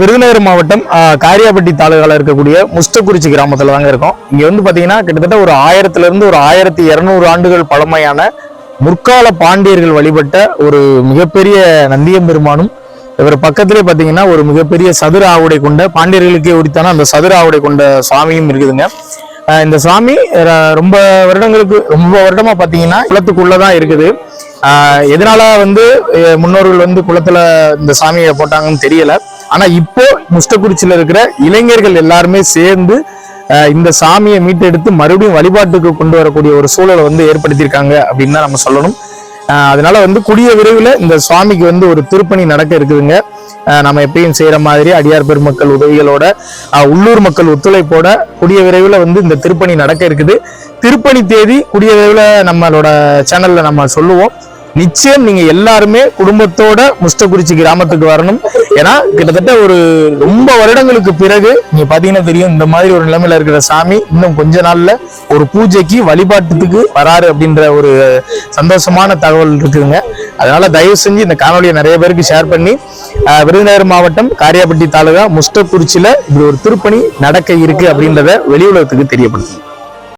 விருதுநகர் மாவட்டம் காரியாபட்டி தாலுகால இருக்கக்கூடிய முஸ்டக்குறிச்சி கிராமத்துல தாங்க இருக்கோம். இங்க வந்து பாத்தீங்கன்னா கிட்டத்தட்ட ஒரு ஆயிரத்துல இருந்து ஒரு ஆயிரத்தி இருநூறு ஆண்டுகள் பழமையான முற்கால பாண்டியர்கள் வழிபட்ட ஒரு மிகப்பெரிய நந்தியம்பெருமானும் இவர் பக்கத்திலே பாத்தீங்கன்னா ஒரு மிகப்பெரிய சதுர ஆவுடை கொண்ட பாண்டியர்களுக்கே உரித்தான அந்த சதுர ஆவுடை கொண்ட சுவாமியும் இருக்குதுங்க. இந்த சாமி ர- ரொம்ப வருடங்களுக்கு ரொம்ப வருடமா பாத்தீங்கன்னா குளத்துக்குள்ளதான் இருக்குது. ஆஹ், எதனால வந்து முன்னோர்கள் வந்து குளத்துல இந்த சாமியை போட்டாங்கன்னு தெரியல. ஆனா இப்போ முஷ்டக்குறிச்சியில இருக்கிற இளைஞர்கள் எல்லாருமே சேர்ந்து இந்த சாமியை மீட்டெடுத்து மறுபடியும் வழிபாட்டுக்கு கொண்டு வரக்கூடிய ஒரு சூழலை வந்து ஏற்படுத்தியிருக்காங்க அப்படின்னு தான் நம்ம சொல்லணும். அதனால வந்து கூடிய விரைவில் இந்த சுவாமிக்கு வந்து ஒரு திருப்பணி நடக்க இருக்குதுங்க. நம்ம எப்பயும் செய்யற மாதிரி அடியார் பெருமக்கள் உதவிகளோட உள்ளூர் மக்கள் ஒத்துழைப்போட கூடிய விரைவில் வந்து இந்த திருப்பணி நடக்க இருக்குது. திருப்பணி தேதி கூடிய விரைவில் நம்மளோட சேனல்ல நம்ம சொல்லுவோம். நிச்சயம் நீங்க எல்லாருமே குடும்பத்தோட முஸ்டகுறிச்சி கிராமத்துக்கு வரணும். ஏன்னா கிட்டத்தட்ட ஒரு ரொம்ப வருடங்களுக்கு பிறகு நீங்க பாத்தீங்கன்னா தெரியும் இந்த மாதிரி ஒரு நிலைமையில இருக்கிற சாமி இன்னும் கொஞ்ச நாள்ல ஒரு பூஜைக்கு வழிபாட்டுக்கு வராரு அப்படின்ற ஒரு சந்தோஷமான தகவல் இருக்குதுங்க. அதனால தயவு செஞ்சு இந்த காணொலியை நிறைய பேருக்கு ஷேர் பண்ணி விருதுநகர் மாவட்டம் காரியாபட்டி தாலுகா முஸ்டகுறிச்சியில இப்படி ஒரு திருப்பணி நடக்க இருக்கு அப்படின்றத வெளி உலகத்துக்கு தெரியப்படுத்தும்.